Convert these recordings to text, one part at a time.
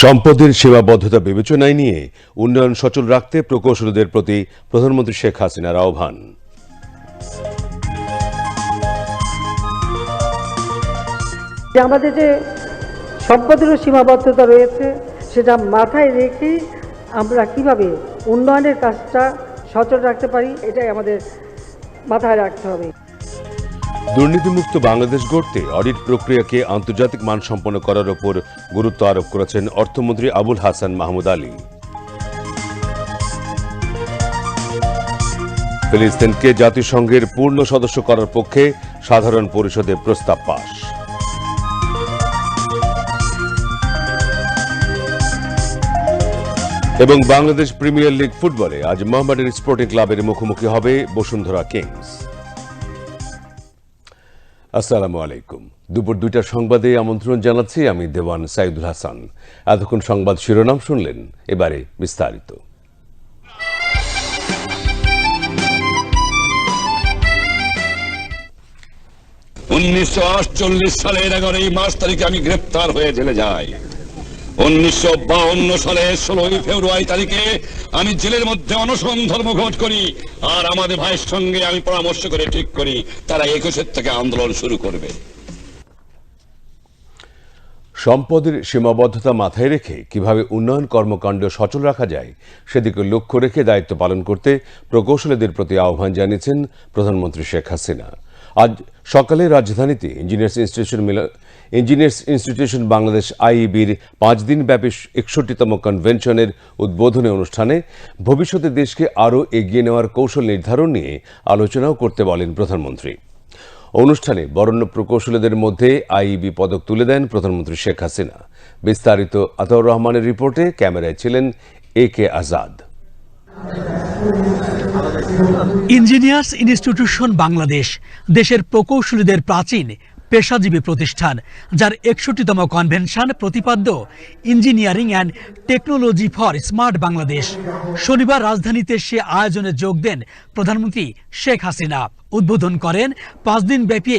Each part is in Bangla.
সম্পদের সীমাবদ্ধতা বিবেচনায় নিয়ে উন্নয়ন সচল রাখতে প্রকৌশলীদের প্রতি প্রধানমন্ত্রী শেখ হাসিনার আহ্বান। আমাদের যে সম্পদেরও সীমাবদ্ধতা রয়েছে, সেটা মাথায় রেখে আমরা কীভাবে উন্নয়নের কাজটা সচল রাখতে পারি, এটাই আমাদের মাথায় রাখতে হবে। দুর্নীতিমুক্ত বাংলাদেশ গড়তে অডিট প্রক্রিয়াকে আন্তর্জাতিক মানসম্পন্ন করার ওপর গুরুত্ব আরোপ করেছেন অর্থমন্ত্রী আবুল হাসান মাহমুদ আলী। ফিলিস্তিনকে জাতিসংঘের পূর্ণ সদস্য করার পক্ষে সাধারণ পরিষদে প্রস্তাব পাশ। এবং বাংলাদেশ প্রিমিয়ার লিগ ফুটবলে আজ মোহাম্মদের স্পোর্টিং ক্লাবের মুখোমুখি হবে বসুন্ধরা কিংস। আসসালামু আলাইকুম। দুপুর দুইটার সংবাদে আমন্ত্রণ জানাচ্ছি আমি দেওয়ান সাইদুল হাসান। এতক্ষণ সংবাদ শিরোনাম শুনলেন, এবারে বিস্তারিত। উনিশশো আটচল্লিশ সালের এগারোই মার্চ তারিখে আমি গ্রেপ্তার হয়ে জেলে যাই। উনিশশো সালের ষোলোই ফেব্রুয়ারি তারিখে আমি জেলের মধ্যে অনশন ধর্মঘট করি, আর আমাদের ভাইয়ের সঙ্গে আমি পরামর্শ করে ঠিক করি, তারা একুশের থেকে আন্দোলন শুরু করবে। সম্পদের সীমাবদ্ধতা মাথায় রেখে কীভাবে উন্নয়ন কর্মকাণ্ড সচল রাখা যায়, সেদিকে লক্ষ্য রেখে দায়িত্ব পালন করতে প্রকৌশলীদের প্রতি আহ্বান জানিয়েছেন প্রধানমন্ত্রী শেখ হাসিনা। আজ সকালে রাজধানীতে engineers institution engineers institution Bangladesh আইইবির পাঁচ দিন ব্যাপী একষট্টিতম কনভেনশনের উদ্বোধনী অনুষ্ঠানে ভবিষ্যতে দেশকে আরও এগিয়ে নেওয়ার কৌশল নির্ধারণ নিয়ে আলোচনাও করতে বলেন প্রধানমন্ত্রী। অনুষ্ঠানে বরণ্য প্রকৌশলীদের মধ্যে আইইবি পদক তুলে দেন প্রধানমন্ত্রী শেখ হাসিনা। বিস্তারিত আতাউর রহমানের রিপোর্টে ক্যামেরায় ছিলেন A K Azad. Engineers institution Bangladesh, দেশের প্রকৌশলীদের প্রাচীন পেশাজীবী প্রতিষ্ঠান, যার একষট্টিতম কনভেনশন প্রতিপাদ্য engineering and technology for smart Bangladesh. শনিবার রাজধানীতে সে আয়োজনে যোগ দেন প্রধানমন্ত্রী শেখ হাসিনা। উদ্বোধন করেন পাঁচ দিন ব্যাপী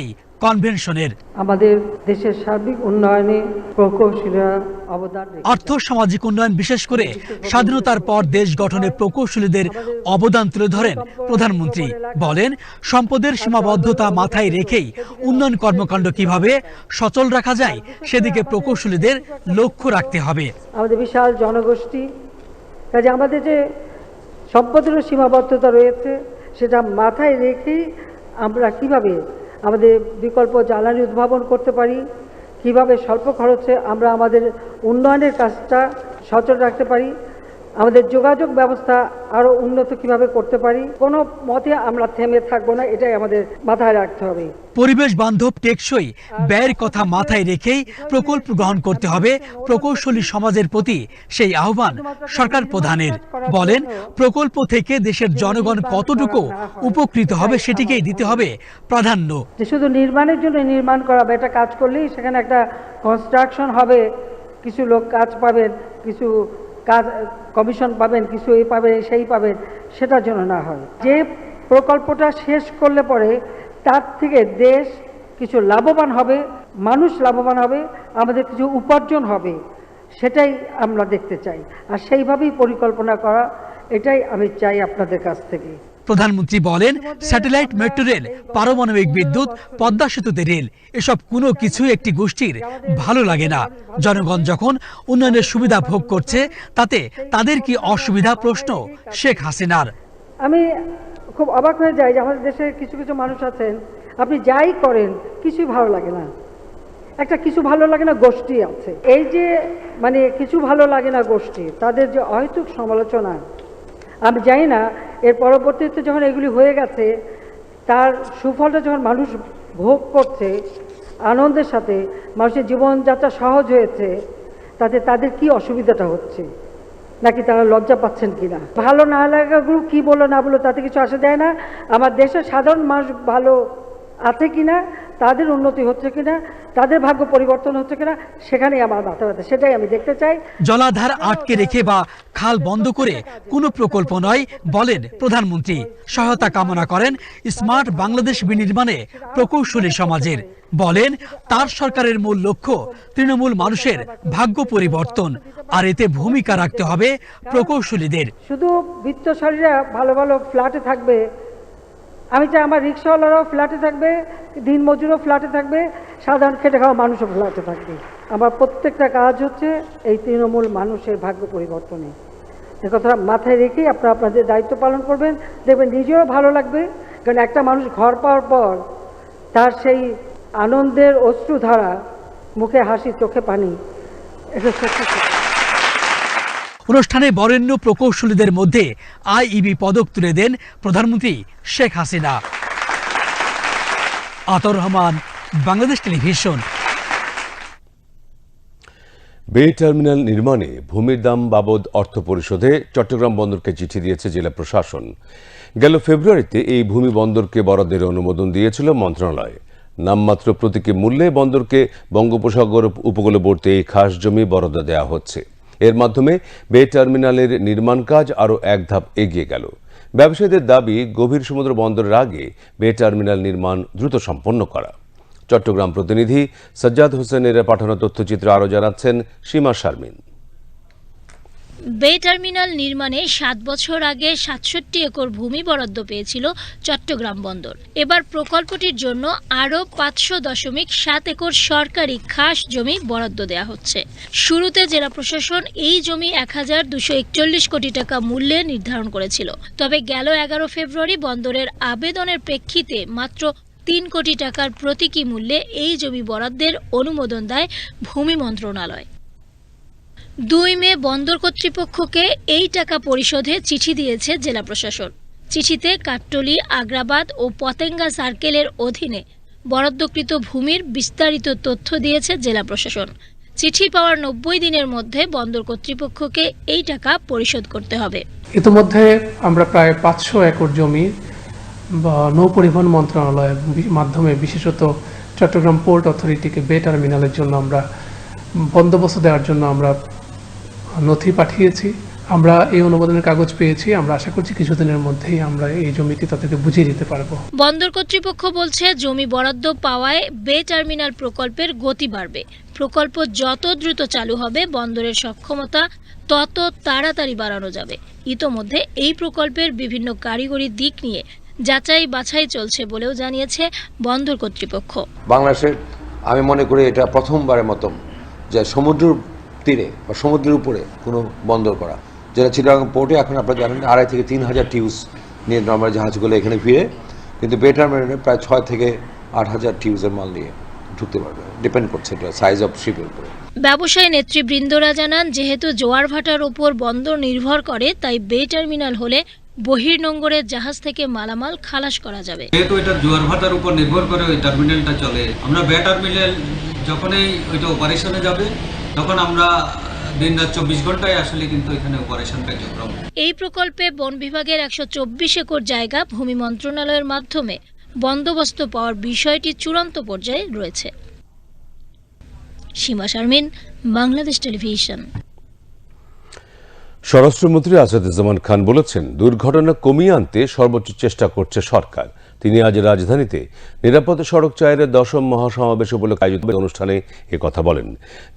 কনভেনশনের। আমাদের দেশের সার্বিক উন্নয়নে প্রকৌশলীরা অবদান। আর্থ সামাজিক উন্নয়ন বিশেষ করে স্বাধীনতার পর দেশ গঠনে প্রকৌশলীদের অবদান তুলে ধরেন প্রধানমন্ত্রী। বলেন সম্পদের সীমাবদ্ধতা মাথায় রেখেই উন্নয়ন কর্মকাণ্ড কীভাবে সচল রাখা যায় সেদিকে প্রকৌশলীদের লক্ষ্য রাখতে হবে। আমাদের বিশাল জনগোষ্ঠী কাজে আমাদের যে সম্পদেরও সীমাবদ্ধতা রয়েছে সেটা মাথায় রেখেই আমরা কীভাবে আমাদের বিকল্প জ্বালানি উদ্ভাবন করতে পারি। কীভাবে স্বল্প খরচে আমরা আমাদের উন্নয়নের কাজটা সচল রাখতে পারি। আমাদের যোগাযোগ ব্যবস্থা আরও উন্নত কীভাবে করতে পারি কোনো মতে আমরা থেমে থাকব না এটাই আমাদের মাথায় রাখতে হবে। পরিবেশ বান্ধব টেকসই ব্যয়ের কথা মাথায় রেখেই প্রকল্প গ্রহণ করতে হবে প্রকৌশলী সমাজের প্রতি সেই আহ্বান সরকার প্রধানের। বলেন প্রকল্প থেকে দেশের জনগণ কতটুকু উপকৃত হবে সেটিকেই দিতে হবে প্রাধান্য। শুধু নির্মাণের জন্য নির্মাণ করা বা এটা কাজ করলেই সেখানে একটা কনস্ট্রাকশন হবে কিছু লোক কাজ পাবেন কিছু কাজ, কমিশন পাবেন কিছু এই পাবেন, সেই পাবেন, সেটার জন্য না হয়। যে প্রকল্পটা শেষ করলে পরে তার থেকে দেশ কিছু লাভবান হবে, মানুষ লাভবান হবে, আমাদের কিছু উপার্জন হবে, সেটাই আমরা দেখতে চাই। আর সেইভাবেই পরিকল্পনা করা, এটাই আমি চাই আপনাদের কাছ থেকে। প্রধানমন্ত্রী বলেন স্যাটেলাইট মেট্রো রেল পারমাণবিক বিদ্যুৎ পদ্মা সেতুতে রেল এসব কোনো কিছু একটি গোষ্ঠীর ভালো লাগে না। জনগণ যখন উন্নয়নের সুবিধা ভোগ করছে তাতে তাদের কি অসুবিধা প্রশ্ন? শেখ হাসিনার। আমি খুব অবাক হয়ে যাই যে আমাদের দেশে কিছু কিছু মানুষ আছেন আপনি যাই করেন কিছুই ভালো লাগে না। একটা কিছু ভালো লাগে না গোষ্ঠী আছে। এই যে মানে কিছু ভালো লাগে না গোষ্ঠী তাদের যে অহেতুক সমালোচনা আমি জানি না এর পরবর্তীতে যখন এগুলি হয়ে গেছে, তার সুফলটা যখন মানুষ ভোগ করছে, আনন্দের সাথে, মানুষের জীবনযাত্রা সহজ হয়েছে, তাতে তাদের কি অসুবিধাটা হচ্ছে? নাকি তারা লজ্জা পাচ্ছেন কিনা? ভালো না লাগাগুলো কী বলো না বলো, তাতে কিছু আসে যায় না। আমার দেশের সাধারণ মানুষ ভালো আছে কিনা? তাদের উন্নতি হচ্ছে কিনা তাদের ভাগ্য পরিবর্তন হচ্ছে কিনা সেখানেই আমার মাথা ব্যথা সেটাই আমি দেখতে চাই। জলাধার আটকে রেখে বা খাল বন্ধ করে কোনো প্রকল্প নয় বলেন প্রধানমন্ত্রী। সহায়তা কামনা করেন স্মার্ট বাংলাদেশ বিনির্মাণে প্রকৌশলী সমাজের। বলেন তার সরকারের মূল লক্ষ্য তৃণমূল মানুষের ভাগ্য পরিবর্তন আর এতে ভূমিকা রাখতে হবে প্রকৌশলীদের। শুধু বিত্তশালীরা ভালো ভালো ফ্ল্যাটে থাকবে আমি চাই আমার রিক্সাওয়ালারাও ফ্ল্যাটে থাকবে, দিনমজুরও ফ্ল্যাটে থাকবে, সাধারণ খেটে খাওয়া মানুষও ফ্ল্যাটে থাকবে। আমার প্রত্যেকটা কাজ হচ্ছে এই তৃণমূল মানুষের ভাগ্য পরিবর্তনে। এ কথা মাথায় রেখেই আপনারা আপনাদের দায়িত্ব পালন করবেন। দেখবেন নিজেও ভালো লাগবে, কারণ একটা মানুষ ঘর পাওয়ার পর তার সেই আনন্দের অশ্রুধারা মুখে হাসি, চোখে পানি, এটা সত্যি। অনুষ্ঠানে বরেণ্য প্রকৌশলীদের মধ্যে আইইবি পদক তুলে দেন প্রধানমন্ত্রী Sheikh Hasina. Atar Rahman, Bangladesh television. Bay terminal নির্মাণে ভূমির দাম বাবদ অর্থ পরিশোধে চট্টগ্রাম বন্দরকে চিঠি দিয়েছে জেলা প্রশাসন। গেল ফেব্রুয়ারিতে এই ভূমি বন্দরকে বরাদ্দের অনুমোদন দিয়েছিল মন্ত্রণালয়। নামমাত্র প্রতীকী মূল্যে বন্দরকে বঙ্গোপসাগর উপকূলবর্তী এই খাস জমি বরাদ্দ দেওয়া হচ্ছে। এর মাধ্যমে বে টার্মিনালের নির্মাণ কাজ আরও এক ধাপ এগিয়ে গেল। ব্যবসায়ীদের দাবি, গভীর সমুদ্র বন্দরের আগে বে টার্মিনাল নির্মাণ দ্রুত সম্পন্ন করা। চট্টগ্রাম প্রতিনিধি সজ্জাদ হোসেনের পাঠানো তথ্যচিত্র আরও জানাচ্ছেন সীমা শারমিন। বে টার্মিনাল নির্মাণে সাত বছর আগে সাতষট্টি একর ভূমি বরাদ্দ পেয়েছিল চট্টগ্রাম বন্দর। এবার প্রকল্পটির জন্য আরও পাঁচশো দশমিক সাত একর সরকারি খাস জমি বরাদ্দ দেওয়া হচ্ছে। শুরুতে জেলা প্রশাসন এই জমি এক হাজার দুশো একচল্লিশ কোটি টাকা মূল্যে নির্ধারণ করেছিল। তবে গেল এগারো ফেব্রুয়ারি বন্দরের আবেদনের প্রেক্ষিতে মাত্র তিন কোটি টাকার প্রতীকী মূল্যে এই জমি বরাদ্দের অনুমোদন দেয় ভূমি মন্ত্রণালয়। দুই মে বন্দর কর্তৃপক্ষকে এই টাকা পরিশোধে চিঠি দিয়েছে জেলা প্রশাসন। চিঠিতে কাট্টলি, আগ্রাবাদ ও পতেঙ্গা সার্কেলের অধীনে বরাদ্দকৃত ভূমির বিস্তারিত তথ্য দিয়েছে জেলা প্রশাসন। চিঠি পাওয়ার নব্বই দিনের মধ্যে বন্দর কর্তৃপক্ষকে এই টাকা পরিশোধ করতে হবে। ইতিমধ্যে আমরা প্রায় পাঁচশো একর জমি নৌ পরিবহন মন্ত্রণালয়ের মাধ্যমে, বিশেষত চট্টগ্রাম পোর্ট অথরিটিকে বে টার্মিনালের জন্য আমরা বন্দোবস্ত দেওয়ার জন্য আমরা নথি পাঠিয়েছি। আমরা এই অনুমোদনের কাগজ পেয়েছি। আমরা আশা করছি কিছুদিনের মধ্যেই আমরা এই জমিটি তাদেরকে বুঝিয়ে দিতে পারব। বন্দর কর্তৃপক্ষ বলছে জমি বরাদ্দ পাওয়ায় বে টার্মিনাল প্রকল্পের গতি বাড়বে। প্রকল্প যত দ্রুত চালু হবে বন্দরের সক্ষমতা তত তাড়াতাড়ি বাড়ানো যাবে। ইতোমধ্যে এই প্রকল্পের বিভিন্ন কারিগরি দিক নিয়ে যাচাই বাছাই চলছে বলেও জানিয়েছে বন্দর কর্তৃপক্ষ। বাংলাদেশের আমি মনে করি এটা প্রথমবারের মতো যে সমুদ্র তীরে বা সমুদ্রের উপরে কোনো বন্দর করা। যেটা চিটাগাং পোর্টে এখন আপনারা জানেন আড়াই থেকে তিন হাজার টিউস নিয়ে নর্মাল জাহাজগুলো এখানে ফিরে কিন্তু বেটার টার্মিনালে প্রায় ছয় থেকে আট হাজার টিউসের মাল নিয়ে ঢুকতে পারবে। ডিপেন্ড করছে এটা সাইজ অফ শিপের উপরে। ব্যবসায়ী নেতৃবৃন্দরা জানান যেহেতু জোয়ার ভাটার ওপর বন্দর নির্ভর করে তাই বে টার্মিনাল হলে বহির্নোঙ্গরের জাহাজ থেকে মালামাল খালাস করা যাবে। যেহেতু এটা জোয়ার ভাটার উপর নির্ভর করে ওই টার্মিনালটা চলে আমরা বে টার্মিনাল যখনই ওইটা অপারেশনে যাবে তখন আমরা দিন রাত চব্বিশ ঘন্টায় আসলে কিন্তু এখানে অপারেশন কার্যক্রম। এই প্রকল্পে বন বিভাগের একশো চব্বিশ একর জায়গা ভূমি মন্ত্রণালয়ের মাধ্যমে বন্দোবস্ত পাওয়ার বিষয়টি চূড়ান্ত পর্যায়ে রয়েছে। সীমা শারমিন বাংলাদেশ টেলিভিশন। স্বরাষ্ট্রমন্ত্রী আসাদুজ্জামান খান বলেছেন দুর্ঘটনা কমিয়ে আনতে সর্বোচ্চ চেষ্টা করছে সরকার। তিনি আজ রাজধানীতে নিরাপদ সড়ক চায়ের দশম মহাসমাবেশ উপলক্ষে আয়োজিত অনুষ্ঠানে কথা বলেন।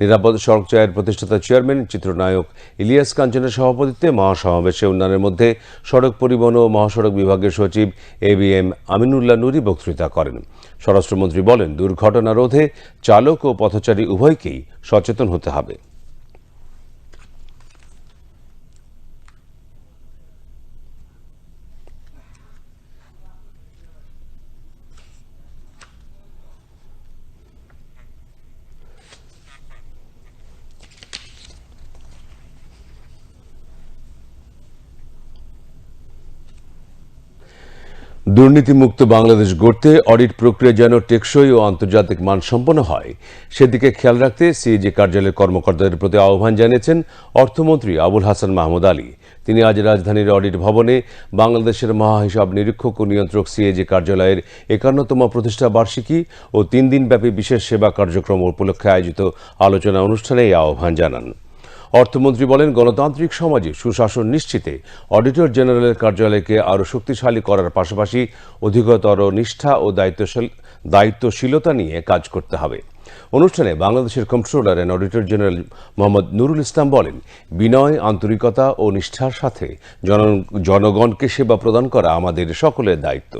নিরাপদ সড়ক চায়ের প্রতিষ্ঠাতা চেয়ারম্যান, চিত্রনায়ক ইলিয়াস কাঞ্চনের সভাপতিত্বে মহাসমাবেশে উন্নয়নের মধ্যে সড়ক পরিবহন ও মহাসড়ক বিভাগের সচিব A B M Aminullah Nuri বক্তৃতা করেন। স্বরাষ্ট্রমন্ত্রী বলেন দুর্ঘটনা রোধে চালক ও পথচারী উভয়কেই সচেতন হতে হবে। দুর্নীতিমুক্ত বাংলাদেশ গড়তে অডিট প্রক্রিয়া যেন টেকসই ও আন্তর্জাতিক মানসম্পন্ন হয়, সেদিকে খেয়াল রাখতে সিএজি কার্যালয়ের কর্মকর্তাদের প্রতি আহ্বান জানিয়েছেন অর্থমন্ত্রী আবুল হাসান মাহমুদ আলী। তিনি আজ রাজধানীর অডিট ভবনে বাংলাদেশের মহাহিসাব নিরীক্ষক ও নিয়ন্ত্রক সিএজি কার্যালয়ের একান্নতম প্রতিষ্ঠা বার্ষিকী ও তিন দিনব্যাপী বিশেষ সেবা কার্যক্রম উপলক্ষে আয়োজিত আলোচনা অনুষ্ঠানে এই আহ্বান জানান। অর্থমন্ত্রী বলেন, গণতান্ত্রিক সমাজে সুশাসন নিশ্চিতে অডিটর জেনারেলের কার্যালয়কে আরও শক্তিশালী করার পাশাপাশি অধিকতর নিষ্ঠা ও দায়িত্বশীল দায়িত্বশীলতা নিয়ে কাজ করতে হবে। অনুষ্ঠানে বাংলাদেশের controller and auditor general Mohammad Nurul Islam বলেন, বিনয়, আন্তরিকতা ও নিষ্ঠার সাথে জনগণকে সেবা প্রদান করা আমাদের সকলের দায়িত্ব।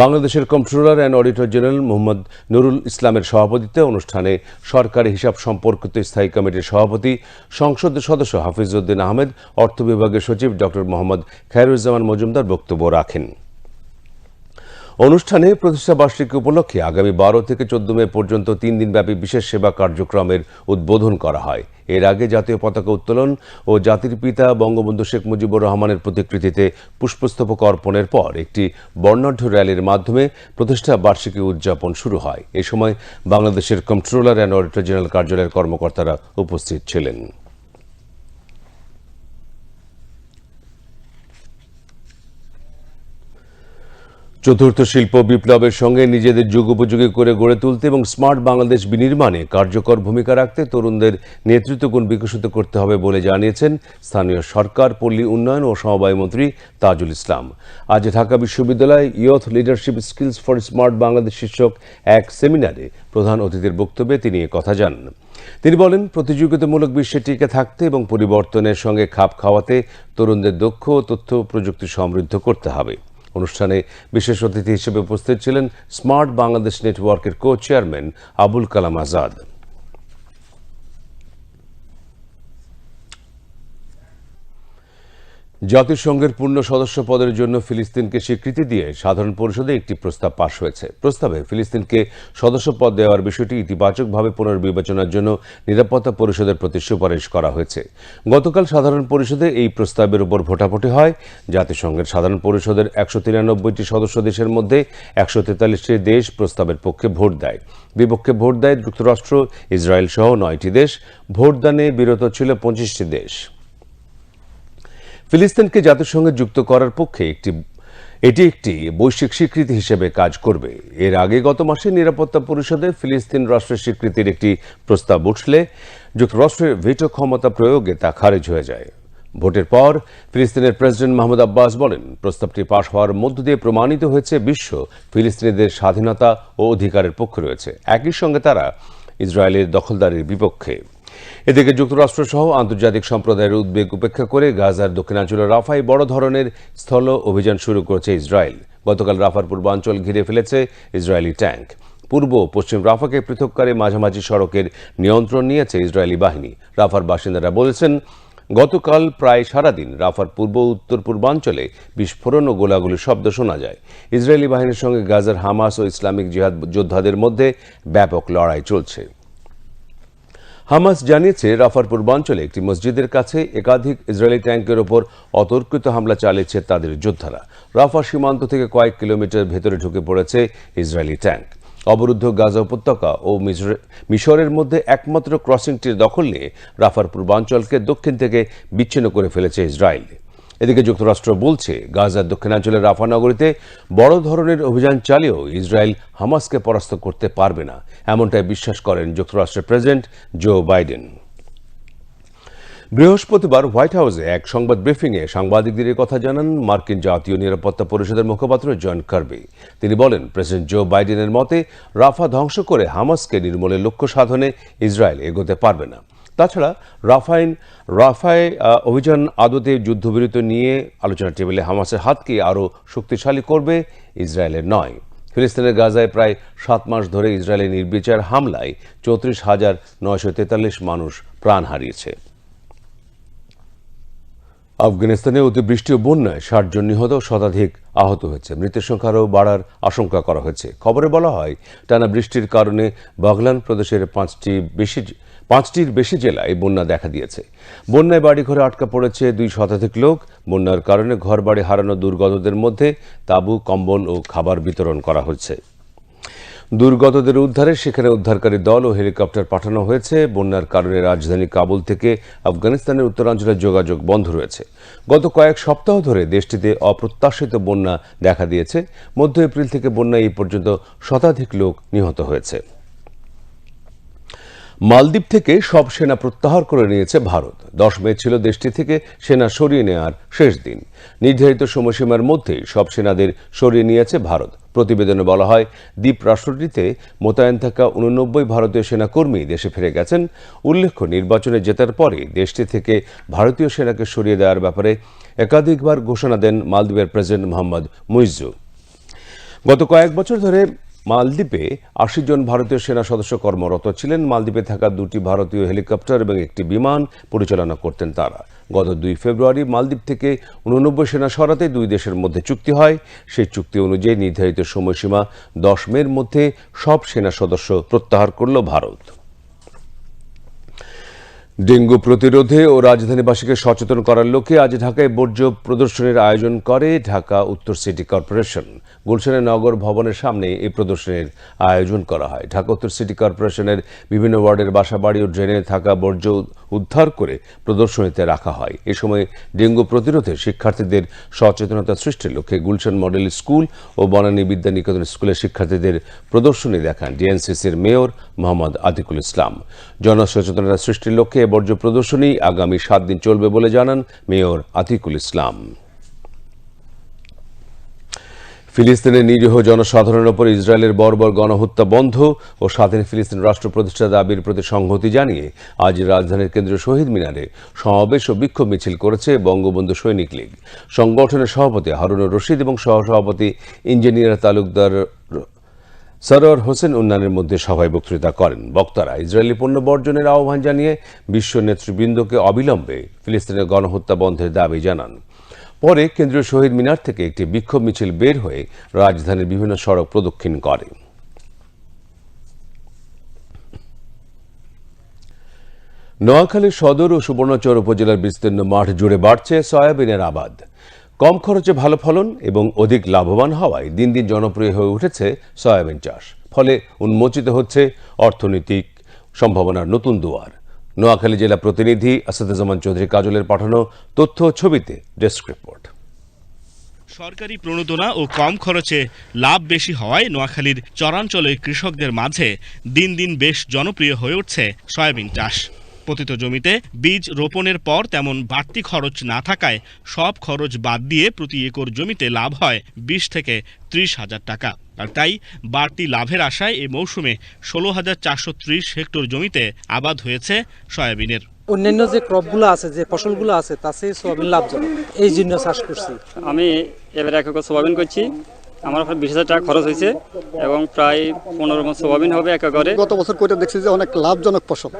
বাংলাদেশের controller and auditor general Mohammad Nurul ইসলামের সভাপতিত্বে অনুষ্ঠানে সরকারি হিসাব সম্পর্কিত স্থায়ী কমিটির সভাপতি সংসদ সদস্য হাফিজউদ্দিন আহমেদ, অর্থ বিভাগের সচিব ডক্টর মোহাম্মদ খায়রুজ্জামান মজুমদার বক্তব্য রাখেন। অনুষ্ঠানে প্রতিষ্ঠা বার্ষিকী উপলক্ষে আগামী বারো থেকে চোদ্দ মে পর্যন্ত তিন দিনব্যাপী বিশেষ সেবা কার্যক্রমের উদ্বোধন করা হয়। এর আগে জাতীয় পতাকা উত্তোলন ও জাতির পিতা বঙ্গবন্ধু শেখ মুজিবুর রহমানের প্রতিকৃতিতে পুষ্পস্তবক অর্পণের পর একটি বর্ণাঢ্য র্যালির মাধ্যমে প্রতিষ্ঠা বার্ষিকী উদযাপন শুরু হয়। এ সময় বাংলাদেশের কন্ট্রোলার অ্যান্ড অডিটর জেনারেল কার্যালয়ের কর্মকর্তারা উপস্থিত ছিলেন। চতুর্থ শিল্প বিপ্লবের সঙ্গে নিজেদের যুগোপযোগী করে গড়ে তুলতে এবং স্মার্ট বাংলাদেশ বিনির্মাণে কার্যকর ভূমিকা রাখতে তরুণদের নেতৃত্বগুণ বিকশিত করতে হবে বলে জানিয়েছেন স্থানীয় সরকার, পল্লী উন্নয়ন ও সমবায় মন্ত্রী তাজুল ইসলাম। আজ ঢাকা বিশ্ববিদ্যালয়ে youth leadership skills for smart Bangladesh শীর্ষক এক সেমিনারে প্রধান অতিথির বক্তব্যে তিনি কথা জানান। তিনি বলেন, প্রতিযোগিতামূলক বিশ্বে টিকে থাকতে এবং পরিবর্তনের সঙ্গে খাপ খাওয়াতে তরুণদের দক্ষ ও তথ্য প্রযুক্তি সমৃদ্ধ করতে হবে। অনুষ্ঠানে বিশেষ অতিথি হিসেবে উপস্থিত ছিলেন স্মার্ট বাংলাদেশ নেটওয়ার্কের কো চেয়ারম্যান আবুল কালাম আজাদ। জাতিসংঘের পূর্ণ সদস্য পদের জন্য ফিলিস্তিনকে স্বীকৃতি দিয়ে সাধারণ পরিষদে একটি প্রস্তাব পাশ হয়েছে। প্রস্তাবে ফিলিস্তিনকে সদস্য পদ দেওয়ার বিষয়টি ইতিবাচকভাবে পুনর্বিবেচনার জন্য নিরাপত্তা পরিষদের প্রতি সুপারিশ করা হয়েছে। গতকাল সাধারণ পরিষদে এই প্রস্তাবের উপর ভোটাভুটি হয়। জাতিসংঘের সাধারণ পরিষদের একশো তিরানব্বইটি সদস্য দেশের মধ্যে একশো তেতাল্লিশটি দেশ প্রস্তাবের পক্ষে ভোট দেয়। বিপক্ষে ভোট দেয় যুক্তরাষ্ট্র, ইসরায়েল সহ নয়টি দেশ। ভোটদানে বিরত ছিল পঁচিশটি দেশ। ফিলিস্তিনকে জাতিসংঘে যুক্ত করার পক্ষে একটি, এটি একটি বৈশ্বিক স্বীকৃতি হিসেবে কাজ করবে। এর আগে গত মাসে নিরাপত্তা পরিষদে ফিলিস্তিন রাষ্ট্রের স্বীকৃতির একটি প্রস্তাব উঠলে যুক্তরাষ্ট্রের ভিটো ক্ষমতা প্রয়োগে তা খারিজ হয়ে যায়। ভোটের পর ফিলিস্তিনের প্রেসিডেন্ট মাহমুদ আব্বাস বলেন, প্রস্তাবটি পাশ হওয়ার মধ্য দিয়ে প্রমাণিত হয়েছে বিশ্ব ফিলিস্তিনিদের স্বাধীনতা ও অধিকারের পক্ষে রয়েছে। একই সঙ্গে তারা ইসরায়েলের দখলদারির বিপক্ষে এদিকে যুক্তরাষ্ট্র সহ আন্তর্জাতিক সম্প্রদায়ের উদ্বেগ উপেক্ষা করে গাজার দক্ষিণাঞ্চলের রাফায় বড় ধরনের স্থল অভিযান শুরু করেছে ইসরায়েল। গতকাল রাফার পূর্বাঞ্চল ঘিরে ফেলেছে ইসরায়েলি ট্যাঙ্ক। পূর্ব পশ্চিম রাফাকে পৃথককারে মাঝামাঝি সড়কের নিয়ন্ত্রণ নিয়েছে ইসরায়েলি বাহিনী। রাফার বাসিন্দারা বলেছেন, গতকাল প্রায় সারাদিন রাফার পূর্ব উত্তর পূর্বাঞ্চলে বিস্ফোরণ ও গোলাগুলির শব্দ শোনা যায়। ইসরায়েলি বাহিনীর সঙ্গে গাজার হামাস ও ইসলামিক জিহাদ যোদ্ধাদের মধ্যে ব্যাপক লড়াই চলছে। হামাস জানিয়েছে, রাফার পূর্বাঞ্চলে একটি মসজিদের কাছে একাধিক ইসরায়েলি ট্যাঙ্কের ওপর অতর্কিত হামলা চালিয়েছে তাদের যোদ্ধারা। রাফা সীমান্ত থেকে কয়েক কিলোমিটার ভেতরে ঢুকে পড়েছে ইসরায়েলি ট্যাঙ্ক। অবরুদ্ধ গাজা উপত্যকা ও মিশরের মধ্যে একমাত্র ক্রসিংটির দখল নিয়ে রাফার পূর্বাঞ্চলকে দক্ষিণ থেকে বিচ্ছিন্ন করে ফেলেছে ইসরায়েল। এদিকে যুক্তরাষ্ট্র বলছে গাজার দক্ষিণাঞ্চলের রাফা নগরীতে বড় ধরনের অভিযান চালিয়েও ইসরায়েল হামাসকে পরাস্ত করতে পারবে না, এমনটাই বিশ্বাস করেন যুক্তরাষ্ট্রের প্রেসিডেন্ট জো বাইডেন। বৃহস্পতিবার হোয়াইট হাউসে এক সংবাদ ব্রিফিংয়ে সাংবাদিকদের কথা জানান মার্কিন জাতীয় নিরাপত্তা পরিষদের মুখপাত্র জন কার্বি। তিনি বলেন, প্রেসিডেন্ট জো বাইডেনের মতে, রাফা ধ্বংস করে হামাসকে নির্মূলের লক্ষ্য সাধনে ইসরায়েল এগোতে পারবে না। তাছাড়া রাফাইন রাফায় অভিযান আদতে যুদ্ধবিরতি নিয়ে আলোচনা টেবিলে হামাসের হাতকে আরও শক্তিশালী করবে ইসরায়েলের নয়। ফিলিস্তিনের গাজায় প্রায় সাত মাস ধরে ইসরায়েলের নির্বিচার হামলায় চৌত্রিশ হাজার নয়শো তেতাল্লিশ মানুষ প্রাণ হারিয়েছে। আফগানিস্তানে অতিবৃষ্টি ও বন্যায় ষাট জন নিহত শতাধিক আহত হয়েছে। মৃতের সংখ্যা আরও বাড়ার আশঙ্কা করা হয়েছে। খবরে বলা হয়, টানা বৃষ্টির কারণে বাগলান প্রদেশের পাঁচটি বেশি পাঁচটির বেশি জেলায় বন্যা দেখা দিয়েছে। বন্যায় বাড়িঘরে আটকা পড়েছে দুই শতাধিক লোক। বন্যার কারণে ঘরবাড়ি হারানো দুর্গতদের মধ্যে তাঁবু, কম্বল ও খাবার বিতরণ করা হচ্ছে দুর্গতদের উদ্ধারে সেখানে উদ্ধারকারী দল ও হেলিকপ্টার পাঠানো হয়েছে। বন্যার কারণে রাজধানী কাবুল থেকে আফগানিস্তানের উত্তরাঞ্চলে যোগাযোগ বন্ধ রয়েছে। গত কয়েক সপ্তাহ ধরে দেশটিতে অপ্রত্যাশিত বন্যা দেখা দিয়েছে। মধ্য এপ্রিল থেকে বন্যায় এই পর্যন্ত শতাধিক লোক নিহত হয়েছে। মালদ্বীপ থেকে সব সেনা প্রত্যাহার করে নিয়েছে ভারত। দশ মে ছিল দেশটি থেকে সেনা সরিয়ে নেওয়ার শেষ দিন। নির্ধারিত সময়সীমার মধ্যেই সব সেনাদের সরিয়ে নিয়েছে ভারত। প্রতিবেদনে বলা হয়, দ্বীপ রাষ্ট্রটিতে মোতায়েন থাকা উননব্বই ভারতীয় সেনাকর্মী দেশে ফিরে গেছেন। উল্লেখ্য, নির্বাচনে জেতার পরে দেশটি থেকে ভারতীয় সেনাকে সরিয়ে দেওয়ার ব্যাপারে একাধিকবার ঘোষণা দেন মালদ্বীপের প্রেসিডেন্ট মোহাম্মদ মুইজু গত কয়েক বছর ধরে মালদ্বীপে আশি জন ভারতীয় সেনা সদস্য কর্মরত ছিলেন। মালদ্বীপে থাকা দুটি ভারতীয় হেলিকপ্টার এবং একটি বিমান পরিচালনা করতেন তারা। গত দুই ফেব্রুয়ারি মালদ্বীপ থেকে উননব্বই সেনা সরাতে দুই দেশের মধ্যে চুক্তি হয়। সেই চুক্তি অনুযায়ী নির্ধারিত সময়সীমা দশ মের মধ্যে সব সেনা সদস্য প্রত্যাহার করল ভারত। ডেঙ্গু প্রতিরোধে ও রাজধানীবাসীকে সচেতন করার লক্ষ্যে আজ ঢাকায় বর্জ্য প্রদর্শনীর আয়োজন করে ঢাকা উত্তর সিটি কর্পোরেশন। গুলশানের নগর ভবনের সামনে এই প্রদর্শনীর আয়োজন করা হয়। ঢাকা উত্তর সিটি কর্পোরেশনের বিভিন্ন ওয়ার্ডের বাসাবাড়ি ও ড্রেনে থাকা বর্জ্য উদ্ধার করে প্রদর্শনীতে রাখা হয়। এ সময় ডেঙ্গু প্রতিরোধে শিক্ষার্থীদের সচেতনতা সৃষ্টির লক্ষ্যে গুলশান মডেল স্কুল ও বনানী বিদ্যা নিকেতন স্কুলের শিক্ষার্থীদের প্রদর্শনী দেখান ডিএনসিসির মেয়র মোহাম্মদ আতিকুল ইসলাম। জনসচেতনতা সৃষ্টির লক্ষ্যে বর্জ্য প্রদর্শনী আগামী সাত দিন চলবে বলে জানান মেয়র আতিকুল ইসলাম। ফিলিস্তিনের নিরীহ জনসাধারণের উপর ইসরায়েলের বর্বর গণহত্যা বন্ধ ও স্বাধীন ফিলিস্তিন রাষ্ট্র প্রতিষ্ঠা দাবির প্রতি সংহতি জানিয়ে আজ রাজধানীর কেন্দ্রীয় শহীদ মিনারে সমাবেশ ও বিক্ষোভ মিছিল করেছে বঙ্গবন্ধু সৈনিক লীগ। সংগঠনের সভাপতি হারুনুর রশিদ এবং সহসভাপতি ইঞ্জিনিয়ার তালুকদার সরোয়ার হোসেন উন্নয়নের মধ্যে সভায় বক্তৃতা করেন। বক্তারা ইসরায়েলি পণ্য বর্জনের আহ্বান জানিয়ে বিশ্ব নেতৃবৃন্দকে অবিলম্বে ফিলিস্তিনের গণহত্যা বন্ধের দাবি জানান। পরে কেন্দ্রীয় শহীদ মিনার থেকে একটি বিক্ষোভ মিছিল বের হয়ে রাজধানীর বিভিন্ন সড়ক প্রদক্ষিণ করে। নোয়াখালীর সদর ও সুবর্ণচর উপজেলার বিস্তীর্ণ মাঠ জুড়ে বাড়ছে সয়াবিনের আবাদ। কম খরচে ভালো ফলন এবং অধিক লাভবান হওয়ায় দিন দিন জনপ্রিয় হয়ে উঠেছে সয়াবিন চাষ। ফলে উন্মোচিত হচ্ছে অর্থনৈতিক সম্ভাবনার নতুন দুয়ার। নোয়াখালী জেলা প্রতিনিধি আসাদুজ্জামান চৌধুরী কাজলের পাঠানো তথ্য ছবিতে ডেস্ক রিপোর্ট। সরকারি প্রণোদনা ও কম খরচে লাভ বেশি হওয়ায় নোয়াখালীর চরাঞ্চলে কৃষকদের মাঝে দিন দিন বেশ জনপ্রিয় হয়ে উঠছে সয়াবিন চাষ। পতিত জমিতে বীজ রোপণের পর তেমন বাড়তি খরচ না থাকায় সব খরচ বাদ দিয়ে প্রতি একর জমিতে লাভ হয় বিশ থেকে ত্রিশ হাজার টাকা। আর তাই বাড়তি লাভের আশায় এ মৌসুমে ষোলো হাজার চারশো ত্রিশ হেক্টর জমিতে আবাদ হয়েছে সয়াবিনের। অন্যান্য যে ক্রপগুলো আছে যে ফসলগুলো আছে তা সে সোয়াবিন লাভজনক। এই জন্য চাষ করছি। আমি এবারে এক সোয়াবিন করছি। আমার প্রায় বিশ হাজার টাকা খরচ হয়েছে এবং প্রায় পনেরো মন সোয়াবিন হবে এক একরে। গত বছর করে দেখছি যে অনেক লাভজনক ফসল।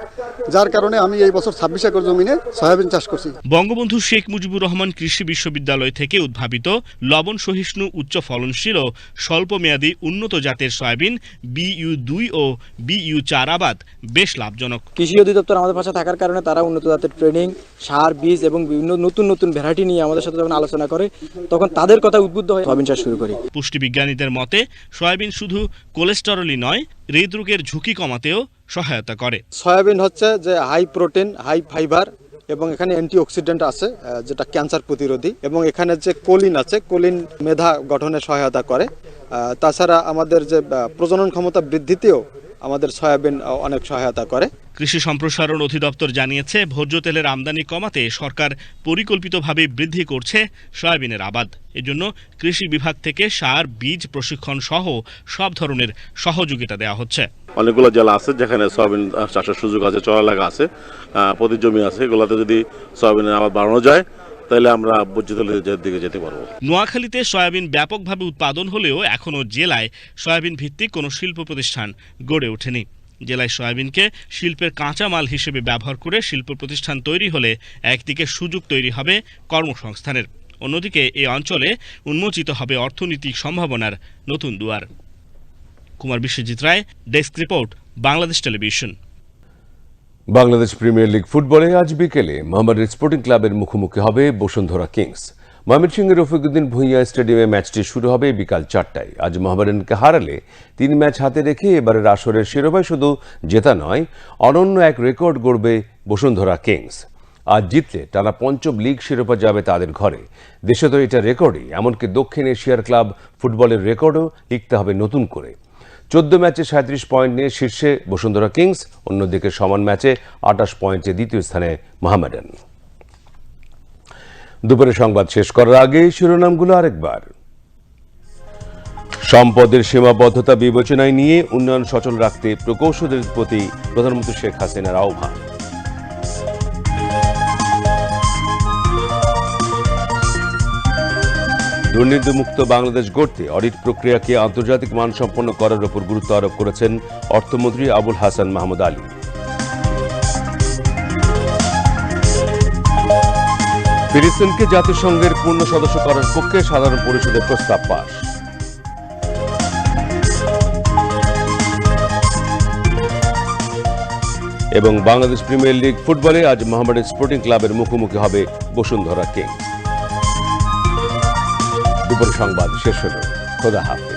যার কারণে আমি এই বছর ছাব্বিশ একর জমিনে সয়াবিন চাষ করছি। বঙ্গবন্ধু শেখ মুজিবুর রহমান কৃষি বিশ্ববিদ্যালয় থেকে উদ্ভাবিত লবণ সহিষ্ণু উচ্চ ফলনশীল ও স্বল্পমেয়াদী উন্নত জাতের সয়াবিন বিইউ দুই ও বিইউ চার আবাদ বেশ লাভজনক। কৃষি অধিদপ্তর আমাদের পাশে থাকার কারণে তারা উন্নত জাতের ট্রেনিং সার বীজ এবং বিভিন্ন নতুন নতুন ভ্যারাইটি নিয়ে আমাদের সাথে যখন আলোচনা করে তখন তাদের কথা উদ্বুদ্ধ হয়ে সয়াবিন চাষ শুরু করি। পুষ্টিবিজ্ঞানীদের মতে, সয়াবিন শুধু কোলেস্টেরলই নয়, হৃদরোগের ঝুঁকি কমাতেও সহায়তা করে। সয়াবিন হচ্ছে যে হাই প্রোটিন হাই ফাইবার এবং এখানে অ্যান্টিঅক্সিডেন্ট আছে যেটা ক্যান্সার প্রতিরোধী। এবং এখানে যে কোলিন আছে, কোলিন মেধা গঠনে সহায়তা করে। তাছাড়া আমাদের যে প্রজনন ক্ষমতা বৃদ্ধিতেও আমাদের সয়াবিন অনেক সহায়তা করে। কৃষি সম্প্রসারণ অধিদপ্তর জানিয়েছে ভোজ্য তেলের আমদানি কমাতে সরকার পরিকল্পিতভাবে বৃদ্ধি করছে সয়াবিনের আবাদ। এজন্য কৃষি বিভাগ থেকে সার বীজ প্রশিক্ষণ সহ সব ধরনের সহযোগিতা দেওয়া হচ্ছে। অনেকগুলো জেলা আছে যেখানে সয়াবিন চাষের সুযোগ আছে চড়া লাগা আছে প্রতি জমি আছে। এগুলোতে যদি সয়াবিনের আবাদ বাড়ানো যায় তাহলে আমরা বর্জ্যতেলের দিকে যেতে পারব। নোয়াখালীতে সয়াবিন ব্যাপকভাবে উৎপাদন হলেও এখনও জেলায় সয়াবিন ভিত্তিক কোনো শিল্প প্রতিষ্ঠান গড়ে ওঠেনি। জেলায় সয়াবিনকে শিল্পের কাঁচামাল হিসেবে ব্যবহার করে শিল্প প্রতিষ্ঠান তৈরি হলে একদিকে সুযোগ তৈরি হবে কর্মসংস্থানের। অন্যদিকে এই অঞ্চলে উন্মোচিত হবে অর্থনৈতিক সম্ভাবনার নতুন দুয়ার। Kumar Biswajit Roy, desk report, Bangladesh television. Bangladesh premier league ফুটবলে আজ বিকেলে মোহাম্মডান স্পোর্টিং ক্লাবের মুখোমুখি হবে বসুন্ধরা কিংস। ময়মনসিংহের রফিকুদ্দিন ভূঁইয়া স্টেডিয়ামে ম্যাচটি শুরু হবে বিকাল চারটায়। আজ মোহামেডানকে হারালে তিন ম্যাচ হাতে রেখে এবারের আসরের শিরোপায় শুধু জেতা নয়, অনন্য এক রেকর্ড গড়বে বসুন্ধরা কিংস। আজ জিতলে টানা পঞ্চম লিগ শিরোপা যাবে তাদের ঘরে। দেশে তো এটা রেকর্ডই, এমনকি দক্ষিণ এশিয়ার ক্লাব ফুটবলের রেকর্ডও লিখতে হবে নতুন করে। চোদ্দ ম্যাচে সাঁত্রিশ পয়েন্ট নিয়ে শীর্ষে বসুন্ধরা কিংস, অন্যদিকে সমান ম্যাচে আটাশ পয়েন্টে দ্বিতীয় স্থানে মোহামেডান। দুপুরে সংবাদ শেষ করার আগে শিরোনামগুলো আরেকবার। সম্পদের সীমাবদ্ধতা বিবেচনায় নিয়ে উন্নয়ন সচল রাখতে প্রকৌশলের প্রতি প্রধানমন্ত্রী শেখ হাসিনার আহ্বান। দুর্নীতিমুক্ত বাংলাদেশ গড়তে অডিট প্রক্রিয়াকে আন্তর্জাতিক মানসম্পন্ন করার উপর গুরুত্ব আরোপ করেছেন অর্থমন্ত্রী আবুল হাসান মাহমুদ আলী। ফিলিস্তিনকে জাতিসংঘের পূর্ণ সদস্য করার পক্ষে সাধারণ পরিষদের প্রস্তাব পাশ। এবং বাংলাদেশ প্রিমিয়ার লিগ ফুটবলে আজ মোহামেডান স্পোর্টিং ক্লাবের মুখোমুখি হবে বসুন্ধরা কিংস। দুপুর সংবাদ শেষ হল। খোদা হাফেজ।